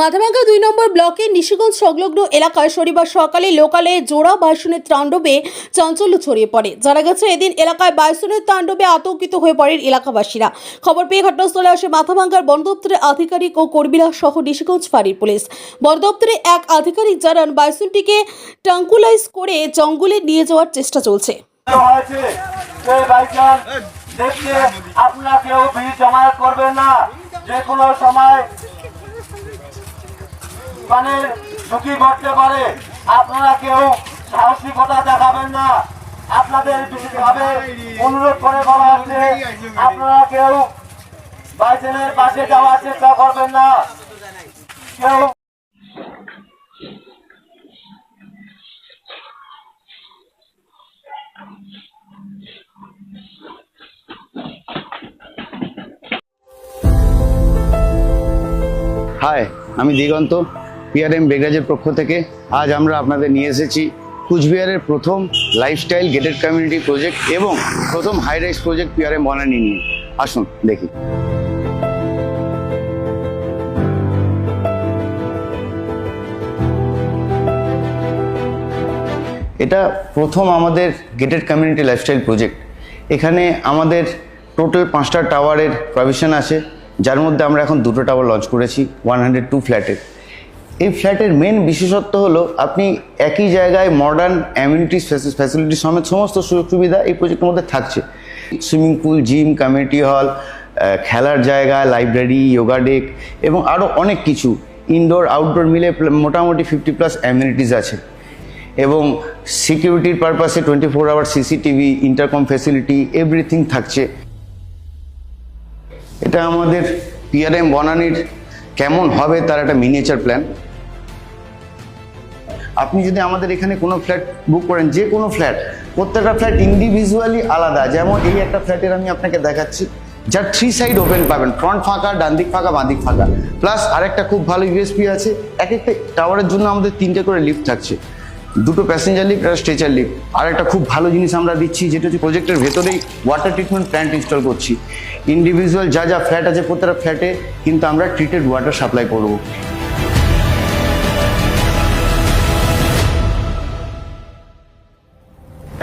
মাথাভাঙ্গা দুই নম্বর ব্লকের নিশিগঞ্জ সংলগ্ন এলাকায় শনিবার সকালে লোকালে জোড়া বাইসনের তাণ্ডবে চাঞ্চল্য ছড়িয়ে পড়ে। জানা গেছে, এদিন এলাকায় বাইসনের তাণ্ডবে আতঙ্কিত হয়ে পড়েন এলাকাবাসীরা। খবর পেয়ে ঘটনাস্থলে আসে মাথাভাঙ্গার বন দপ্তরের আধিকারিক ও কর্মীরা সহ নিশিগঞ্জ ফাঁড়ির পুলিশ। বন দপ্তরে এক আধিকারিক জানান, বাইসনটিকে ট্রাঙ্কুলাইজ করে জঙ্গলে নিয়ে যাওয়ার চেষ্টা চলছে। আপনারা কেউ ভিড় করবেন না। যে কোনো সময় মানে ঝুঁকি ঘটতে পারে। আপনারা কেউ সাহসিকতা দেখাবেন না। আপনাদের বিশেষভাবে অনুরোধ করে বলা হচ্ছে আপনারা কেউ বাইসেনের পাশে যাওয়ার চেষ্টা করবেন না। কেউ হাই আমি দিগন্ত। পিআরএম বেগরাজের পক্ষ থেকে আজ আমরা আপনাদের নিয়ে এসেছি কুচবিহারের প্রথম লাইফস্টাইল গেটেড কমিউনিটি প্রজেক্ট এবং প্রথম high rise project PRM Banani নিয়ে। আসুন, দেখি। এটা প্রথম আমাদের গেটেড কমিউনিটি লাইফস্টাইল প্রজেক্ট এখানে আমাদের টোটাল পাঁচটা টাওয়ারের প্রভিশন আছে, যার মধ্যে আমরা এখন দুটো টাওয়ার লঞ্চ করেছি ওয়ান হান্ড্রেড টু ফ্ল্যাটের এই ফ্ল্যাটের মেন বিশেষত্ব হলো আপনি একই জায়গায় মডার্ন অ্যামিউনিটিস ফ্যাসিলিটি সমেত সমস্ত সুযোগ সুবিধা এই প্রজেক্টের মধ্যে থাকছে। Swimming pool gym community hall খেলার জায়গা লাইব্রেরি যোগা ডেক এবং আরও অনেক কিছু। ইনডোর আউটডোর মিলে মোটামুটি ফিফটি প্লাস অ্যামিউনিটিস আছে। এবং সিকিউরিটির পারপাসে twenty four hour CCTV intercom facility everything থাকছে। এটা আমাদের পিআরএম বনানির কেমন হবে তার একটা মিনিয়েচার প্ল্যান আপনি যদি আমাদের এখানে কোনো ফ্ল্যাট বুক করেন, যে কোনো ফ্ল্যাট, প্রত্যেকটা ফ্ল্যাট ইন্ডিভিজুয়ালি আলাদা। যেমন এই একটা ফ্ল্যাটের আমি আপনাকে দেখাচ্ছি, যার থ্রি সাইড ওপেন পাবেন ফ্রন্ট ফাঁকা, ডান দিক ফাঁকা, বাঁ দিক ফাঁকা। প্লাস আরেকটা খুব ভালো ইউএসপি আছে, এক একটা টাওয়ারের জন্য আমাদের তিনটে করে লিফট থাকছে। দুটো প্যাসেঞ্জার লিফট আর স্ট্রেচার লিফট আর একটা খুব ভালো জিনিস আমরা দিচ্ছি, যেটা হচ্ছে প্রজেক্টের ভেতরেই ওয়াটার ট্রিটমেন্ট প্ল্যান্ট ইনস্টল করছি। ইন্ডিভিজুয়াল যা যা ফ্ল্যাট আছে, প্রত্যেকটা ফ্ল্যাটে কিন্তু আমরা ট্রিটেড ওয়াটার সাপ্লাই করব।